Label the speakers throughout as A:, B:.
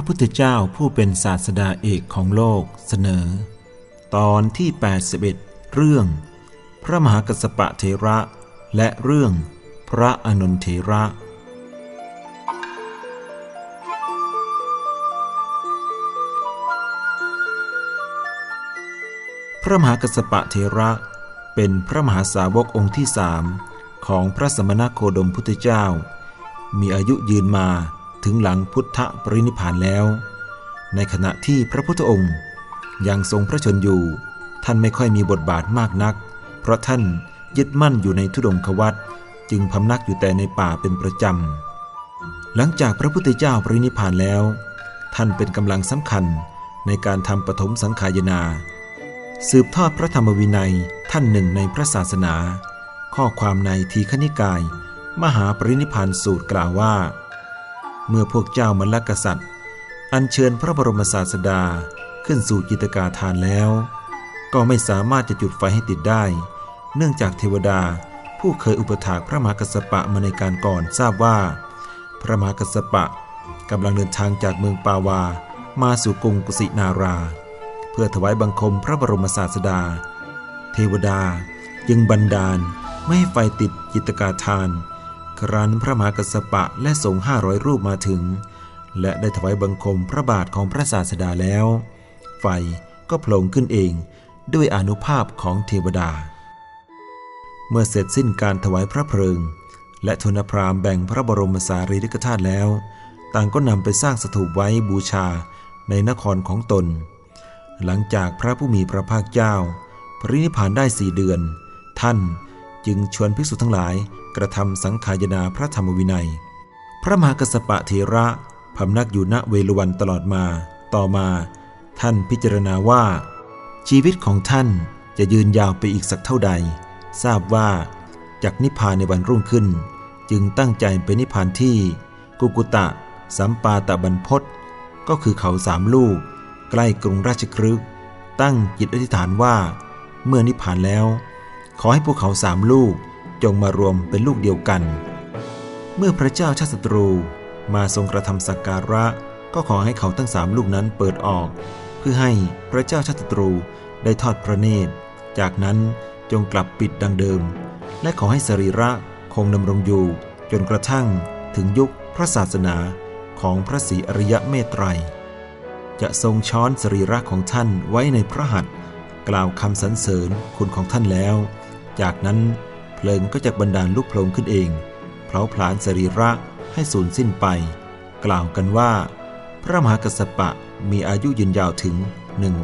A: พระพุทธเจ้าผู้เป็นศาสดาเอกของโลกเสนอ ตอนที่ 81 เรื่อง พระมหากัสปะเทระและเรื่องพระอนุนเทระ พระมหากัสสปะเทระเป็นพระมหาสาวกองค์ที่สามของพระสมณโคดมพุทธเจ้า มีอายุยืนมา ถึงหลังพุทธปรินิพานแล้ว ในขณะที่พระพุทธองค์ยังทรงพระชนอยู่ ท่านไม่ค่อยมีบทบาทมากนัก เพราะท่านยึดมั่นอยู่ในทุดงควัตจึงพำนักอยู่แต่ในป่าเป็นประจำ หลังจากพระพุทธเจ้าปรินิพานแล้ว ท่านเป็นกำลังสำคัญในการทำปฐมสังขายนา สืบทอดพระธรรมวินัยท่านหนึ่งในพระศาสนา ข้อความในทีฆนิกาย มหาปรินิพานสูตรกล่าวว่า เมื่อพวกเจ้ามลกษัตริย์ อัญเชิญพระบรมศาสดาขึ้นสู่กิตกาทานแล้ว ก็ไม่สามารถจะจุดไฟให้ติดได้ เนื่องจากเทวดาผู้เคยอุปถากพระมหากัสปะมาในการก่อนทราบว่า พระมหากัสปะกำลังเดินทางจากเมืองปาวามาสู่กรุงกุสินารา เพื่อถวายบังคมพระบรมศาสดา เทวดาจึงบันดาลไม่ให้ไฟติดจิตกาทาน ครั้นพระมหากัสปะและสงฆ์ห้าร้อยรูปมาถึง และได้ถวายบังคมพระบาทของพระศาสดาแล้ว ไฟก็โผล่ขึ้นเองด้วยอนุภาพของเทวดา เมื่อเสร็จสิ้นการถวายพระเพลิง และทุนพรามแบ่งพระบรมสารีริกธาตุแล้ว ต่างก็นำไปสร้างสถูปไว้บูชาในนครของตน หลังจากพระผู้มีพระภาคเจ้า ปรินิพานได้สี่เดือน ท่าน จึงชวนภิกษุทั้งหลายกระทำสังขายนาพระธรรมวินัย พระมหากสปะเทระพำนักอยู่ณเวลุวันตลอดมา ต่อมา ท่านพิจารณาว่า ชีวิตของท่านจะยืนยาวไปอีกสักเท่าใด ทราบว่าจากนิพพานในวันรุ่งขึ้น จึงตั้งใจไปนิพพานที่ กุกุตะ สัมปาตะบันพศก็คือเขาสามลูก ใกล้กรุงราชครึก ตั้งจิตอธิษฐานว่า เมื่อนิพพานแล้ว ขอให้พวกเขาสามลูกจงมารวมเป็นลูกเดียวกัน เมื่อพระเจ้าชาติศัตรูมาทรงกระทำสักการะ ก็ขอให้เขาทั้งสามลูกนั้นเปิดออก เพื่อให้พระเจ้าชาติศัตรูได้ทอดพระเนตร จากนั้นจงกลับปิดดังเดิม และขอให้สรีระคงดำรงอยู่ จนกระทั่งถึงยุคพระศาสนาของพระศรีอริยะเมตไตร จะทรงช้อนสรีระของท่านไว้ในพระหัตถ์กล่าวคำสรรเสริญคุณของท่านแล้ว จากนั้นเพลิงก็จะบรรดาลลุกโผล่ขึ้นเองเผาผลาญสรีระให้สูญสิ้นไป กล่าวกันว่า พระมหากัสปะมีอายุยืนยาวถึง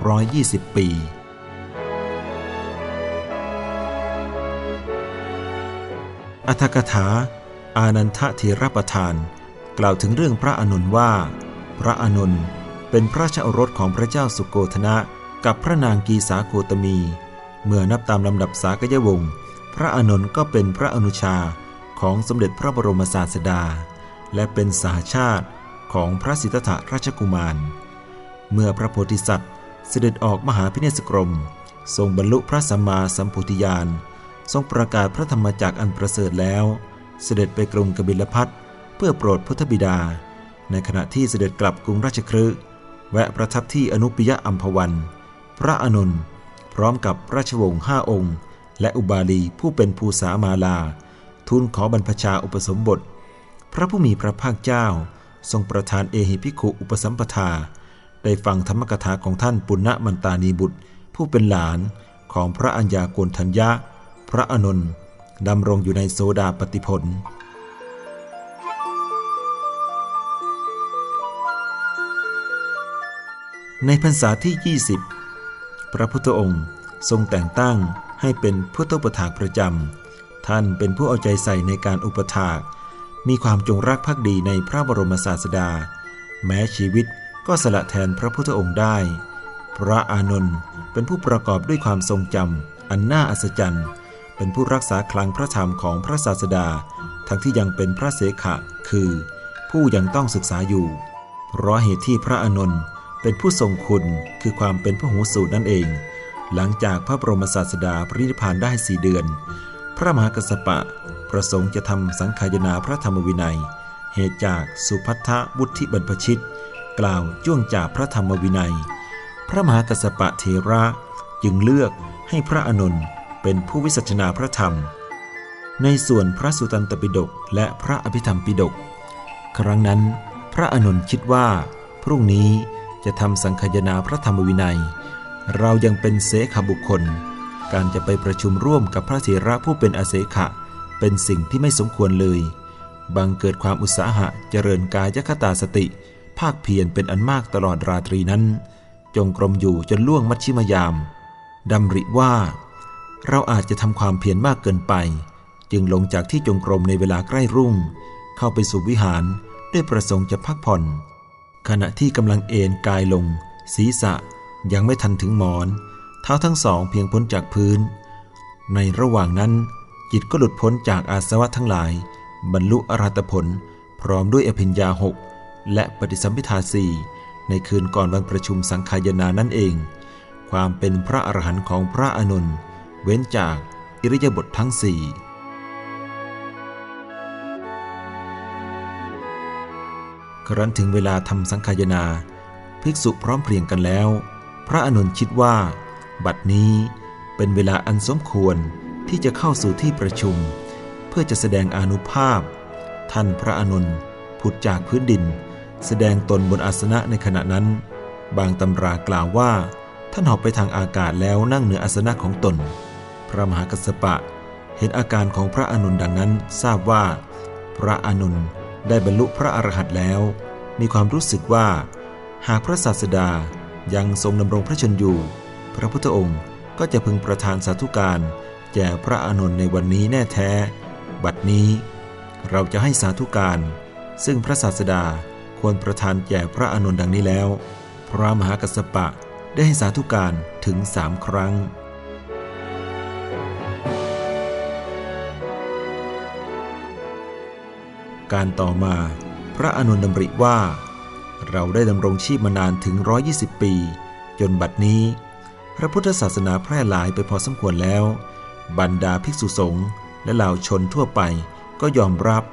A: 120 ปี อัธกถา อานันทเทระประธาน กล่าวถึงเรื่องพระอนุนว่า พระอนุนเป็นพระชาโอรสของพระเจ้าสุโกธนะ กับพระนางกีสาโคตมี เมื่อนับตามลำดับสากยวงศ์พระอานนท์ก็เป็นพระอนุชาของสมเด็จพระบรมศาสดา และเป็นสหชาติของพระสิทธัตถราชกุมาร เมื่อพระโพธิสัตว์เสด็จออกมหาพิเนศกรม ทรงบรรลุพระสัมมาสัมพุทธญาณทรงประกาศพระธรรมจักรอันประเสริฐแล้ว เสด็จไปกรุงกบิลพัทเพื่อโปรดพุทธบิดา ในขณะที่เสด็จกลับกรุงราชครืแวะประทับที่อนุปยะอัมพวัน พระอนุน พร้อมกับราชวงศ์ห้าองค์ และอุบาลีผู้เป็นภูษามาลา ทูลขอบรรพชาอุปสมบท พระผู้มีพระภาคเจ้า ทรงประทานเอหิพิขุอุปสัมปทา ได้ฟังธรรมกถาของท่านปุณณมันตานีบุตร ผู้เป็นหลานของพระอัญญาโกณทัญญะ พระอนุนดำรงอยู่ในโซดาปฏิพลในพรรษาที่ 20 พระพุทธองค์ ทรงแต่งตั้งให้เป็นผู้ต้ปถากประจำ ท่านเป็นผู้เอาใจใส่ในการอุปถาก มีความจงรักภักดีในพระบรมศาสดา แม้ชีวิตก็สละแทนพระพุทธองค์ได้ พระอานนท์เป็นผู้ประกอบด้วยความทรงจำอันน่าอัศจรรย์ เป็นผู้รักษาคลังพระธรรมของพระศาสดา ทั้งที่ยังเป็นพระเสขะ คือ ผู้ยังต้องศึกษาอยู่ เพราะเหตุที่พระอานนท์ เป็นผู้ทรงคุณคือความเป็นผู้หูสูตรนั่นเอง หลังจากพระบรมศาสดาปรินิพานได้สี่เดือน พระมหากัสปะประสงค์จะทำสังขายนาพระธรรมวินัย เหตุจากสุพัทธบุธิบรรพชิต กล่าวจ้วงจาบพระธรรมวินัย พระมหากัสสปะเทระจึงเลือกให้พระอนุนเป็นผู้วิสัชนาพระธรรม ในส่วนพระสุตันตปิฎกและพระอภิธรรมปิฎกครั้งนั้น พระอนุนคิดว่า พรุ่งนี้ จะทำสังคยนาพระธรรมวินัย เรายังเป็นเสขบุคคล การจะไปประชุมร่วมกับพระเถระผู้เป็นอาเสขะ เป็นสิ่งที่ไม่สมควรเลย บังเกิดความอุตสาหะเจริญกายคตาสติ ภาคเพียรเป็นอันมากตลอดราตรีนั้น จงกรมอยู่จนล่วงมัชชิมยามดำริว่า เราอาจจะทำความเพียรมากเกินไป จึงลงจากที่จงกรมในเวลาใกล้รุ่ง เข้าไปสู่วิหารด้วยประสงค์จะพักผ่อน ขณะที่กำลังเอนกายลง ศีรษะยังไม่ทันถึงหมอน เท้าทั้งสองเพียงพ้นจากพื้น ในระหว่างนั้น จิตก็หลุดพ้นจากอาสวะทั้งหลาย บรรลุอรหัตผล พร้อมด้วยอภิญญาหกและปฏิสัมพิทาสี่ในคืนก่อนวันประชุมสังขายนานั่นเอง ความเป็นพระอรหันต์ของพระอนุนเว้นจากอิริยาบถททั้งสี่ ครั้นถึงเวลาทำสังขายนา ภิกษุพร้อมเพรียงกันแล้ว พระอนุนคิดว่า บัดนี้เป็นเวลาอันสมควรที่จะเข้าสู่ที่ประชุม เพื่อจะแสดงอนุภาพ ท่านพระอนุนผุดจากพื้นดิน แสดงตนบนอาสนะในขณะนั้น บางตำรากล่าวว่า ท่านหอบไปทางอากาศแล้วนั่งเหนืออาสนะของตน พระมหากัสสปะเห็นอาการของพระอนุนดังนั้นทราบว่า พระอนุน ได้บรรลุพระอรหันต์แล้ว มีความรู้สึกว่า หากพระศาสดายังทรงดำรงพระชนอยู่ พระพุทธองค์ก็จะพึงประทานสาธุการแก่พระอนุนในวันนี้แน่แท้ บัดนี้ เราจะให้สาธุการ ซึ่งพระศาสดาควรประทานแก่พระอนุนดังนี้แล้ว พระมหากัสสปะได้ให้สาธุการถึงสามครั้ง การต่อมา พระอนุนดำริว่า เราได้ดำรงชีพมานานถึง 120 ปี จนบัดนี้ พระพุทธศาสนาแพร่หลายไปพอสมควรแล้ว บรรดาภิกษุสงฆ์และเหล่าชนทั่วไปก็ยอมรับ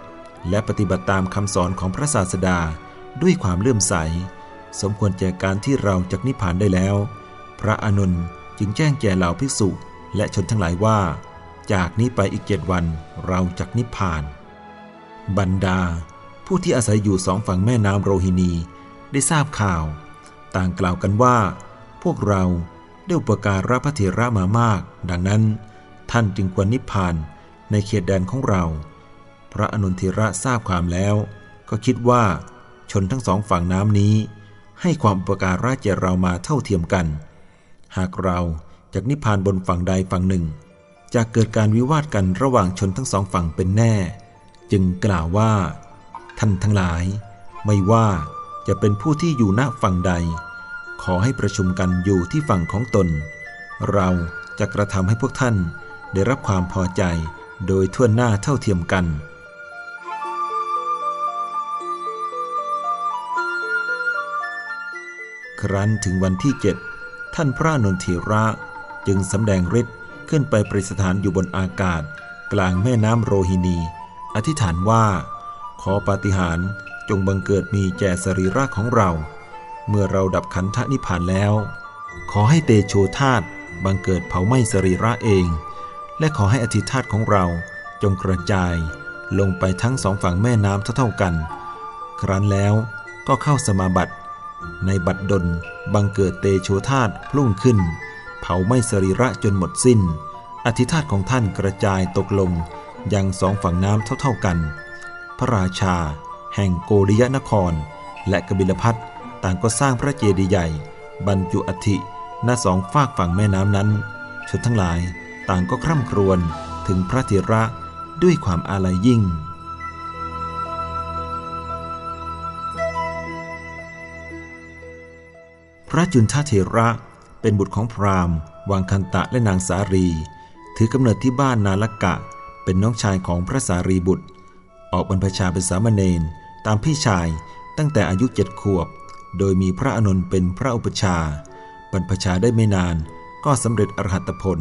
A: และปฏิบัติตามคำสอนของพระศาสดาด้วยความเลื่อมใส สมควรแก่การที่เราจะนิพพานได้แล้ว พระอนุนจึงแจ้งแก่เหล่าภิกษุและชนทั้งหลายว่า จากนี้ไปอีกเจ็ดวันเราจะนิพพาน บรรดา ผู้ที่อาศัยอยู่สองฝั่งแม่น้ำโรฮินีได้ทราบข่าว ต่างกล่าวกันว่า พวกเราได้อุปการะพระเถระมามาก ดังนั้นท่านจึงควรนิพพานในเขตแดนของเรา พระอนุนเถระทราบความแล้ว ก็คิดว่าชนทั้งสองฝั่งน้ำนี้ ให้ความอุปการะแก่เรามาเท่าเทียมกัน หากเราจากนิพพานบนฝั่งใดฝั่งหนึ่งจะเกิดการวิวาทกันระหว่างชนทั้งสองฝั่งเป็นแน่ จึงกล่าวว่า ท่านทั้งหลาย ไม่ว่าจะเป็นผู้ที่อยู่ณฝั่งใด ขอให้ประชุมกันอยู่ที่ฝั่งของตน เราจะกระทำให้พวกท่านได้รับความพอใจโดยทั่วหน้าเท่าเทียมกัน ครั้นถึงวันที่เจ็ดท่านพระนนทีระจึงสำแดงฤทธิ์ขึ้นไปประสถานอยู่บนอากาศ กลางแม่น้ำโรฮินี อธิษฐานว่า ขอปาฏิหาริย์จงบังเกิดมีแก่สรีระของเรา เมื่อเราดับขันธนิพพานแล้ว ขอให้เตโชธาตบังเกิดเผาไหม้สรีระเอง และขอให้อธิธาตของเราจงกระจายลงไปทั้งสองฝั่งแม่น้ำเท่าๆกัน ครั้นแล้วก็เข้าสมาบัติ ในบัดดลบังเกิดเตโชธาตพุ่งขึ้น เผาไหม้สรีระจนหมดสิ้น อธิธาตของท่านกระจายตกลง ยังสองฝั่งน้ำเท่าๆกัน พระราชา แห่งโกริยนคร และกบิลพัทต่างก็สร้างพระเจดีย์ใหญ่ บรรจุอัฐิหน้าสองฝากฝั่งแม่น้ำนั้น ชนทั้งหลายต่างก็คร่ำครวญถึงพระเถระด้วยความอาลัยยิ่งพระจุนทเถระเป็นบุตรของพราหมณ์ วังคันตะและนางสารี ถือกำเนิดที่บ้านนาลกะ เป็นน้องชายของพระสารีบุตร ออกบรรพชาเป็นสามเณรตามพี่ชายตั้งแต่อายุเจ็ดขวบ โดยมีพระอนุนเป็นพระอุปชาบรรพชาได้ไม่นานก็สำเร็จอรหัตผล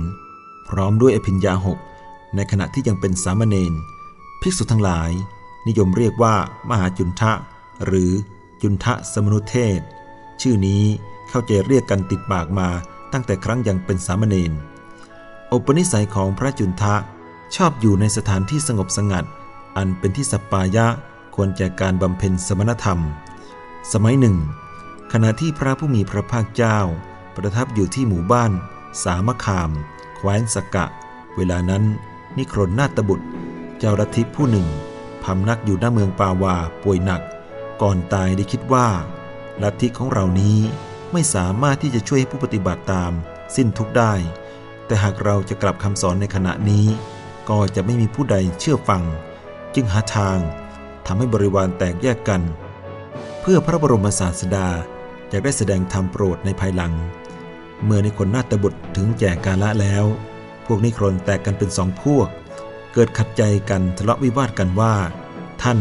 A: พร้อมด้วยอภิญญาหกในขณะที่ยังเป็นสามเณรภิกษุทั้งหลาย นิยมเรียกว่ามหาจุนทะ หรือจุนทะสมนุเทศ ชื่อนี้เข้าใจเรียกกันติดปากมาตั้งแต่ครั้งยังเป็นสามเณรอุปนิสัยของพระจุนทะ ชอบอยู่ในสถานที่สงบสงัด อันเป็นที่สปายะควรแก่การบำเพ็ญสมณธรรม สมัยหนึ่ง ขณะที่พระผู้มีพระภาคเจ้า ประทับอยู่ที่หมู่บ้าน สามคาม แคว้นสกกะเวลานั้นนิครนนาตบุตร เจ้ารัทิผู้หนึ่งพำนักอยู่หน้าเมืองปาวาป่วยหนัก ก่อนตายได้คิดว่า ลัทธิของเรานี้ไม่สามารถที่จะช่วยให้ผู้ปฏิบัติตาม สิ้นทุกได้ แต่หากเราจะกลับคำสอนในขณะนี้ ก็จะไม่มีผู้ใดเชื่อฟัง จึงหาทางทำให้บริวารแตกแยกกัน เพื่อพระบรมศาสดาจะได้แสดงธรรมโปรดในภายหลัง เมื่อในคนนาตบุตรถึงแก่กาละแล้ว พวกนิครนแตกกันเป็นสองพวก เกิดขัดใจกันทะเลาะวิวาทกันว่า ท่าน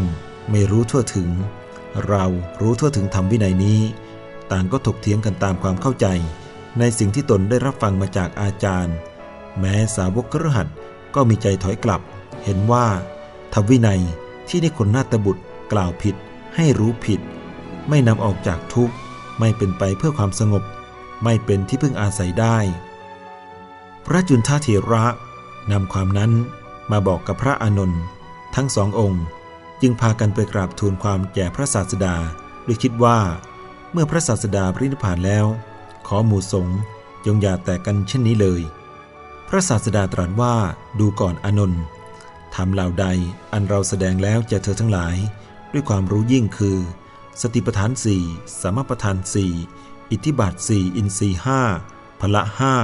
A: ไม่รู้ทั่วถึง เรารู้ทั่วถึงธรรมวินัยนี้ ต่างก็ถกเถียงกันตามความเข้าใจ ในสิ่งที่ตนได้รับฟังมาจากอาจารย์ แม้สาวกกระหัต ก็มีใจถอยกลับ เห็นว่าธรรมวินัยที่ได้คนนาตบุตรกล่าวผิด ให้รู้ผิด ไม่นำออกจากทุกข์ ไม่เป็นไปเพื่อความสงบ ไม่เป็นที่พึ่งอาศัยได้ พระจุนทาเถระนำความนั้นมาบอกกับพระอานนท์ทั้งสององค์ จึงพากันไปกราบทูลความแก่พระศาสดาด้วยคิดว่า เมื่อพระศาสดาปรินิพพานแล้ว ขอหมู่สงฆ์จงอย่าแตกกันเช่นนี้เลย พระศาสดาตรัสว่าดูก่อนอนนท์ทำเหล่าใดอันเราแสดงแล้วแก่เธอทั้งหลาย ด้วยความรู้ยิ่งคือ สติปัฏฐานสี่สมปัฏฐานสี่อิทธิบาทสี่อินทรีห้าพละห้า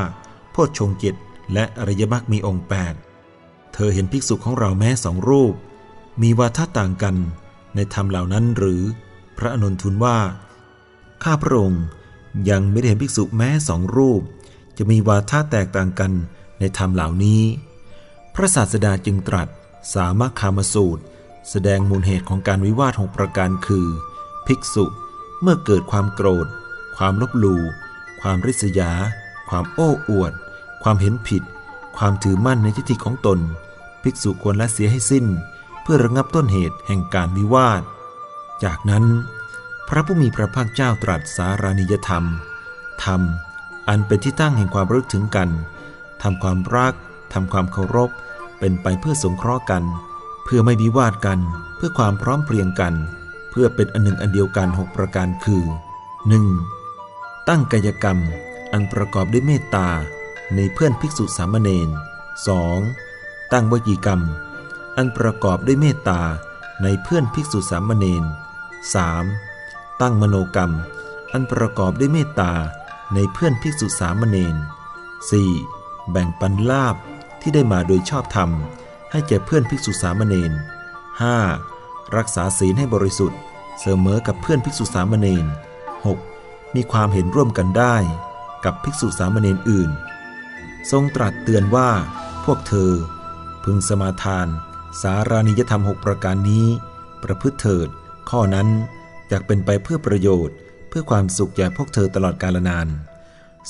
A: โพชฌงเจตและอริยมรรคมีองค์แปดเธอเห็นภิกษุของเราแม้สองรูป มีวาทะต่างกันในธรรมเหล่านั้นหรือ พระอนุนทูลว่า ข้าพระองค์ยังไม่ได้เห็นภิกษุแม้สองรูป จะมีวาทะแตกต่างกัน ในธรรมเหล่านี้ พระศาสดาจึงตรัสสามารถคามสูตร แสดงมูลเหตุของการวิวาทหกประการคือ ภิกษุเมื่อเกิดความโกรธ ความลบหลู่ความริษยา ความโอ้อวด ความเห็นผิด ความถือมั่นในทิฏฐิของตน ภิกษุควรละเสียให้สิ้น เพื่อระงับต้นเหตุแห่งการวิวาท จากนั้น พระผู้มีพระภาคเจ้าตรัสสารานิยธรรม ธรรม อันเป็นที่ตั้งแห่งความรึกถึงกัน ทำความรักทำความเคารพ เป็นไปเพื่อสงเคราะห์กัน เพื่อไม่วิวาทกัน เพื่อความพร้อมเพรียงกัน เพื่อเป็นอันหนึ่งอันเดียวกันหกประการคือ 1. ตั้งกายกรรม อันประกอบด้วยเมตตา ในเพื่อนภิกษุสามเณร 2. ตั้งวจีกรรม อันประกอบด้วยเมตตา ในเพื่อนภิกษุสามเณร 3. ตั้งมโนกรรม อันประกอบด้วยเมตตา ในเพื่อนภิกษุสามเณร 4. แบ่งปันลาบที่ได้มาโดยชอบธรรม ให้แก่เพื่อนภิกษุสามเณร 5. รักษาศีลให้บริสุทธิ์ เสมอกับเพื่อนภิกษุสามเณร 6. มีความเห็นร่วมกันได้ กับภิกษุสามเณรอื่น ทรงตรัสเตือนว่า พวกเธอ พึงสมาทาน สารานิยธรรมหกประการนี้ ประพฤติเถิด ข้อนั้นอยากเป็นไปเพื่อประโยชน์ เพื่อความสุขแก่พวกเธอตลอดกาลนาน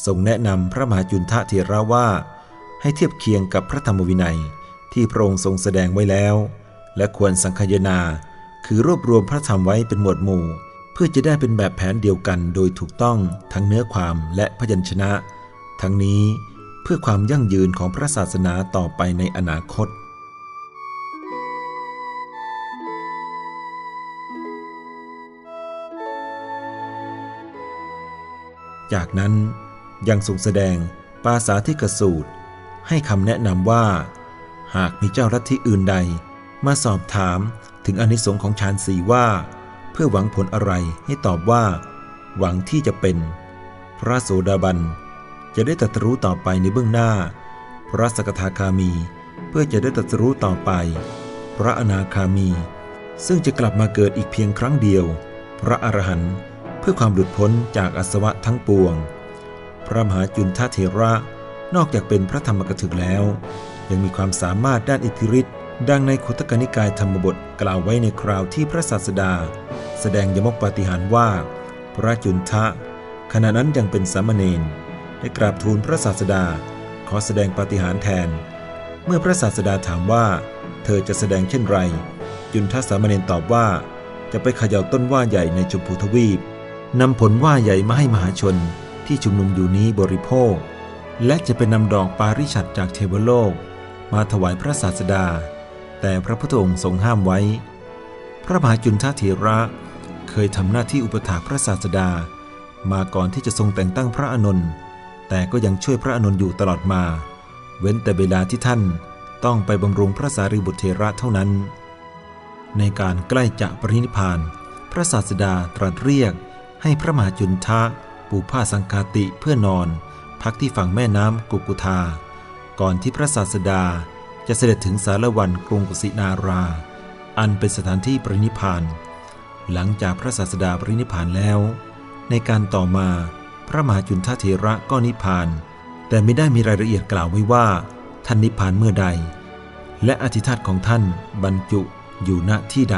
A: ทรงแนะนำพระมหาจุนทะเถระว่า ให้เทียบเคียงกับพระธรรมวินัยที่พระองค์ทรงแสดงไว้แล้ว และควรสังคยนา คือรวบรวมพระธรรมไว้เป็นหมวดหมู่ เพื่อจะได้เป็นแบบแผนเดียวกันโดยถูกต้องทั้งเนื้อความและพยัญชนะ ทั้งนี้เพื่อความยั่งยืนของพระศาสนาต่อไปในอนาคตจากนั้น ยังทรงแสดงปาสาธิกสูตร ให้คำแนะนำว่า หากมีเจ้ารัฐิอื่นใด มาสอบถามถึงอนิสงค์ของฌานสีว่า เพื่อหวังผลอะไรให้ตอบว่า หวังที่จะเป็น พระโสดาบัน จะได้ตรัสรู้ต่อไปในเบื้องหน้า พระสกทาคามี เพื่อจะได้ตรัสรู้ต่อไป พระอนาคามี ซึ่งจะกลับมาเกิดอีกเพียงครั้งเดียว พระอรหันต์พื่อความหลุดพ้นจากอสวะทั้งปวง พระมหาจุนทเถระ นอกจากเป็นพระธรรมกถึกแล้ว ยังมีความสามารถด้านอิทธิฤทธิ์ดังในขุตกนิกายธรรมบทกล่าวไว้ในคราวที่พระศาสดา แสดงยมกปาฏิหารว่า พระจุนทะ ขณะนั้นยังเป็นสามเณรได้กราบทูลพระศาสดา ขอแสดงปาฏิหารแทน เมื่อพระศาสดาถามว่า เธอจะแสดงเช่นไร จุนทะสามเณรตอบว่า จะไปขย่าต้นว่าใหญ่ในชมพูทวีปนำผลว่าใหญ่มาให้มหาชน ที่ชุมนุมอยู่นี้บริโภค และจะเป็นนำดอกปาริชัดจากเทวโลก มาถวายพระศาสดา แต่พระพุทธองค์ทรงห้ามไว้ พระมหาจุนทเถระเคยทำหน้าที่อุปถากพระศาสดา มาก่อนที่จะทรงแต่งตั้งพระอานนท์แต่ก็ยังช่วยพระอานนท์อยู่ตลอดมา เว้นแต่เวลาที่ท่านต้องไปบำรุงพระสารีบุตรเทระเท่านั้น ในการใกล้จะปรินิพพาน พระศาสดาตรัสเรียกให้พระมหาจุนทะ ปูผ้าสังคาติเพื่อนอน พักที่ฝั่งแม่น้ำกุกุทา ก่อนที่พระศาสดาจะเสด็จถึงสารวันกรุงกุสินารา อันเป็นสถานที่ปรินิพาน หลังจากพระศาสดาปรินิพานแล้ว ในการต่อมาพระมหาจุนทเถระก็นิพาน แต่ไม่ได้มีรายละเอียดกล่าวไว้ว่าท่านนิพพานเมื่อใด และอธิธาตของท่านบรรจุอยู่ณที่ใด